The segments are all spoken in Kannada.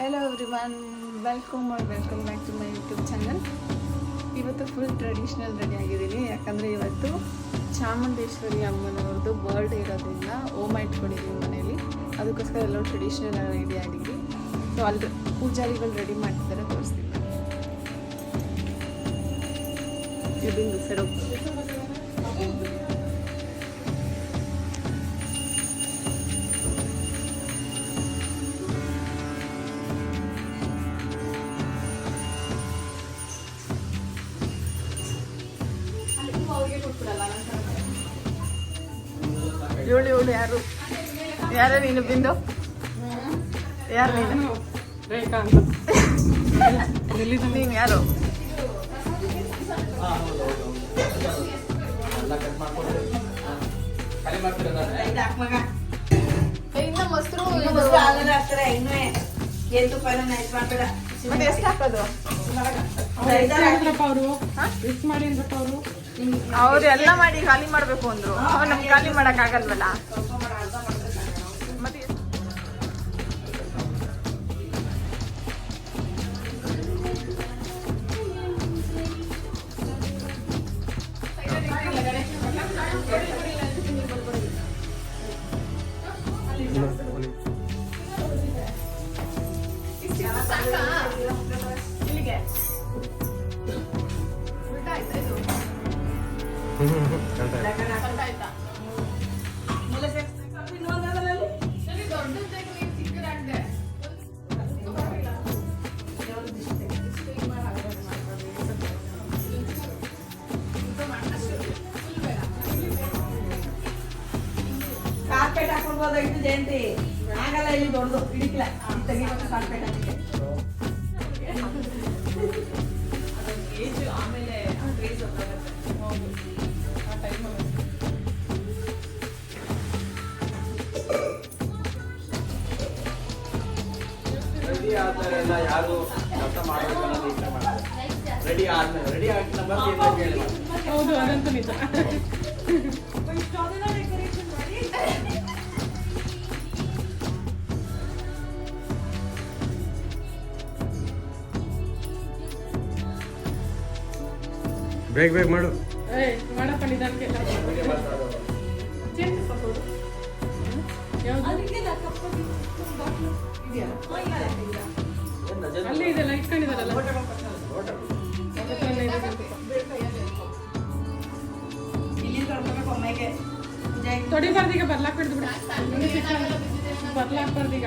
Hello everyone welcome or welcome back to my YouTube channel ಇವತ್ತು ಫುಲ್ ಟ್ರೆಡಿಷ್ನಲ್ ರೆಡಿ ಆಗಿದ್ದೀನಿ. ಯಾಕಂದರೆ ಇವತ್ತು ಚಾಮುಂಡೇಶ್ವರಿ ಅಮ್ಮನವ್ರದ್ದು ಬರ್ಡೇ ಇರೋದ್ರಿಂದ ಓಮ ಇಟ್ಕೊಂಡಿದ್ದೀವಿ ಮನೆಯಲ್ಲಿ ಅದಕ್ಕೋಸ್ಕರ ಎಲ್ಲರೂ ಟ್ರೆಡಿಷ್ನಲ್ ರೆಡಿ ಆಗಿದ್ದೀವಿ. ಸೊ ಅಲ್ಲಿ ಪೂಜಾರಿಗಳು ರೆಡಿ ಮಾಡ್ತಿದ್ದಾರೆ, ತೋರಿಸ್ತೀನಿ. ಸರ್ ಸೈಡ್ ಇವಳು ಇವಳು ಯಾರು? ಯಾರ ನೀನು ಬಿಂದು? ಯಾರು ನೀನು? ನೀನು ಯಾರು? ಇನ್ನ ಮೊಸರು ಎಷ್ಟು ಹಾಕೋದು? ಎಷ್ಟು ಮಾಡಿ ಅಂದ್ರಪ್ಪ ಅವರು? ಅವ್ರು ಎಲ್ಲ ಮಾಡಿ ಖಾಲಿ ಮಾಡ್ಬೇಕು ಅಂದ್ರು. ನಮ್ಗೆ ಖಾಲಿ ಮಾಡಕ್ ಆಗಲ್ವಲ್ಲ? ಹೋದಾಗಿತ್ತು ಜಯಂತಿ. ಆಗಲ್ಲ ಇಲ್ಲಿ ದೊಡ್ಡದು. ಹಿಡಿಕಿಲ್ಲ ತೆಗಿಬೇಕು ಕಾರ್ಪೆಟ್ ಆಮೇಲೆ ರೆಡಿ ಆದ್ಮೇಲೆ ಎಲ್ಲ ಯಾರು ಕೆಲಸ ಮಾಡಬೇಕು ಅನ್ನೋದು ಇಚ್ಛೆ ಮಾಡ್ತಾರೆ. ರೆಡಿ ಆದ್ಮೇಲೆ ರೆಡಿ ಕೇಳಿ ಮಾಡ್ತಾರೆ. ಹೌದು ಅದಂತೂ ನಿಜ. ತೊಡ್ಕೋಬೇಕು ಬೇಗ ಮಾಡು. ತೊಡಿಬಾರ್ದು ಈಗ ಬರ್ಲಾಕ್ ಬಿಡ್ದು ಬಿಡ. ಬರ್ಲಾಕ್ಬಾರ್ದು ಈಗ.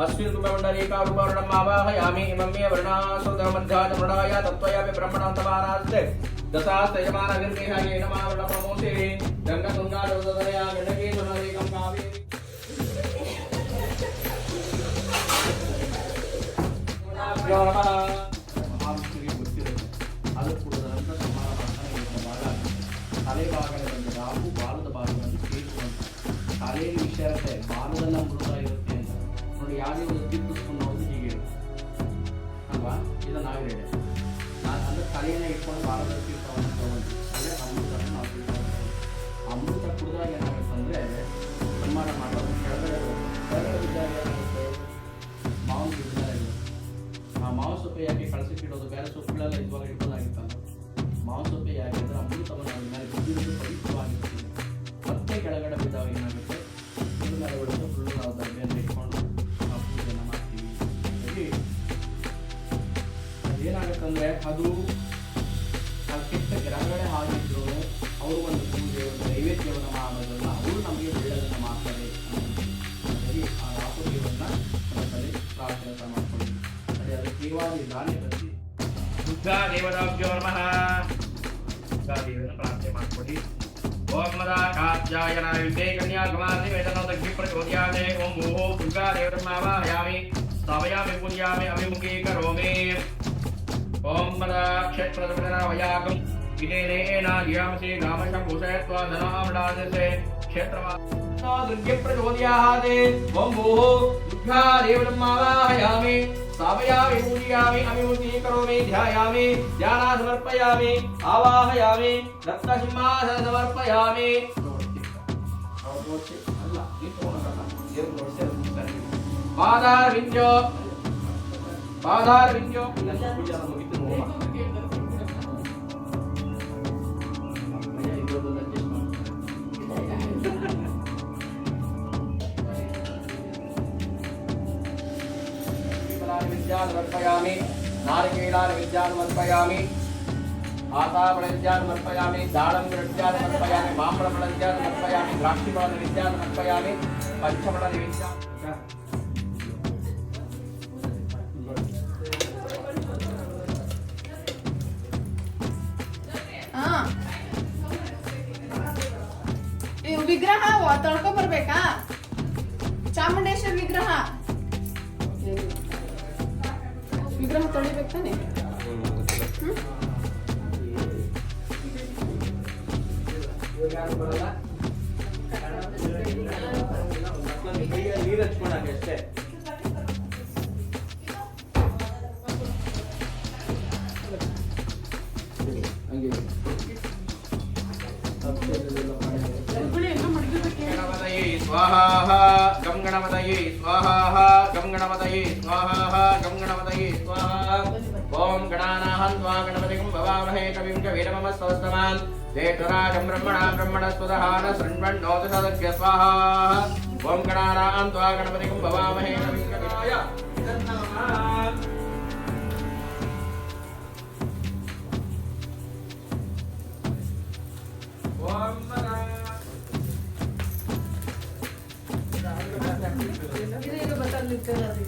अस्मिन् कुम्भमण्डलीकारूपवर्णम् आवाहयामि इमं मे वर्णासुदमध्याज मृणाय तत्त्वयापि ब्रह्मणन्तमानास्ते दशास्तयमानविर्देह येन मा वर्णप्रमोषे गङ्गतुङ्गादोदया गण्डकी सुनरेकं कावेरी ಮಹಾವಿಷ್ಣುವಿಗೆ ಗೊತ್ತಿರುತ್ತೆ ಅದು ಕೂಡ ನಂತರ ಸಮಾನ ಮಾಡ್ತಾನೆ ಇದರ ಭಾಗ ತಲೆ ಭಾಗದ ಬಂದ ರಾಹು ಬಾಲದ ಭಾಗವನ್ನು ಕೇತು ಅಂತ ತಲೆಯಲ್ಲಿ ವಿಷಯ ಇರುತ್ತೆ ಬಾಲದೆಲ್ಲ ಮೃತ ಇರುತ್ತೆ ಅಂತ ನೋಡಿ ಯಾವುದೇ ಒಂದು ದಿಕ್ಕಿಸ್ಕೊಂಡು ಹೋಗಿ ಹೀಗೆ ಇರುತ್ತೆ ಅಲ್ವಾ ಇದು ನಾವಿರೇಡೆ ನಾನು ಅಂದ್ರೆ ತಲೆಯನ್ನು ಇಟ್ಕೊಂಡು ಬಾಲದ ತೀರ್ಥವನ್ನು ತಗೊಂಡು. ಅಂದರೆ ಅಮೃತ ನಾವು ತೀರ್ಥವನ್ನು ಅಮೃತ ಕುಡಿದಾಗ ಏನಾಗುತ್ತೆ ಅಂದರೆ ಸನ್ಮಾನ ಮಾಡೋದು ಕೆಳಗಡೆ ಕೆಳಗಡೆ ಬಿದ್ದಾಗ ಏನಾಗುತ್ತೆ? ಮಾವಿನ ಗಿಡದಲ್ಲಿ ಆ ಮಾವು ಸೊಪ್ಪೆ ಯಾಕೆ ಕಳಸಕ್ಕೆ ಇಡೋದು ಬೇರೆ ಸೊಪ್ಪುಗಳೆಲ್ಲ ಇದ್ವಾಗ ಇಡೋದಾಗಿತ್ತಲ್ಲ ಮಾವು ಸೊಪ್ಪೆ ಯಾಕೆ ಅಂದ್ರೆ ಅಮೃತವನ್ನು ಮೇಲೆ ಬಿದ್ದಿರೋದು ಪವಿತ್ರವಾಗಿರ್ತದೆ ಮತ್ತೆ ಕೆಳಗಡೆ ಬಿದ್ದಾಗ ಏನಾಗುತ್ತೆ? ಮೇಲೆ ಅದೇನಾಗುತ್ತಂದ್ರೆ ಅದು ಆ ಕೆಟ್ಟ ಗ್ರಹಗಳೇ ಆಗಿದ್ರು ಅವರು ಒಂದು ಪೂಜೆ ಒಂದು ನೈವೇದ್ಯವನ್ನು ಮಾಡೋದನ್ನ ಅವರು ನಮಗೆ ಒಳ್ಳೆಯದನ್ನು ಮಾಡ್ತಾರೆ ಹಾಗಾಗಿ ಆ ರಾಹುದೇವನ್ನ ಮನಸ್ಸಲ್ಲಿ ಪ್ರಾರ್ಥನೆ ಮಾಡ್ಕೊಳ್ಳಿ ಇದೆ ಅದು ಕೇವಲ ದಾನಿ ಬಂದು ದುರ್ಗಾ ದೇವತಾಭ್ಯೋ ನಮಃ ದುರ್ಗಾ ದೇವರನ್ನು ಪ್ರಾರ್ಥನೆ ಮಾಡಿಕೊಡಿ ಓಂ ಮದ ಕಾತ್ಯಾಯನ ವಿದ್ಯೆ ಕನ್ಯಾಕುಮಾರಿ ವೇದನೋದಗ್ನಿ ಪ್ರಚೋದಯಾಮಿ ಓಂ ಭೂಹೋ ದುರ್ಗಾ ದೇವರನ್ನಾವಾಹಯಾಮಿ ಸ್ಥಾಪಯಾಮಿ ఓం మదాక్షేత్రవయాగం విజయనేనామసే నామశంభూషయత్వా ధనామడాదశే क्षेत्रवा दुर्गप्रचोदयाहाते त्वं भोः दुःखादेव ब्रह्मावाहयामि स्थापयामि पूजयामि अभिमुखी करोमि ध्यायामि ध्याना समर्पयामि आवाहयामि रत्नसिंहासन समर्पयामि पादारविन्द्य బాధారవించో విద్యామర్పయామి నారికేళాన్ని విద్యామర్పయామి ఆతాపణవిద్యామర్పయామి దాళంబృత్యామర్పయామి మాంబళపణవిద్యామర్పయామి ద్రాక్షిపణ విద్యామర్పయామి పంచపణ విద్యా ವಿಗ್ರಹ ತೊಳ್ಕೊ ಬರ್ಬೇಕಾ? ಚಾಮುಂಡೇಶ್ವರಿ ವಿಗ್ರಹ. ವಿಗ್ರಹ ತೊಳಿಬೇಕು ತಾನೆ? ನೀರು ಹಚ್ಕೊಳಕ್ಕೆ ಅಷ್ಟೇ స్వాహా గం గణపతయే స్వాహా గం గణపతయే స్వాహా. గం గణపతయే స్వాహా ఓం గణానాహం స్వా గణపతిం భవామహే కవిం కవీరమమ స్తోస్తమాన్ జయకరాజం బ్రహ్మణా బ్రహ్మణస్పదహాన శృణ్వన్నోత సదస్య స్వాహా ఓం గణానాహం స్వా గణపతిం భవామహే కవిం కవీరాయ caras de...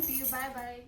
See you. Bye-bye.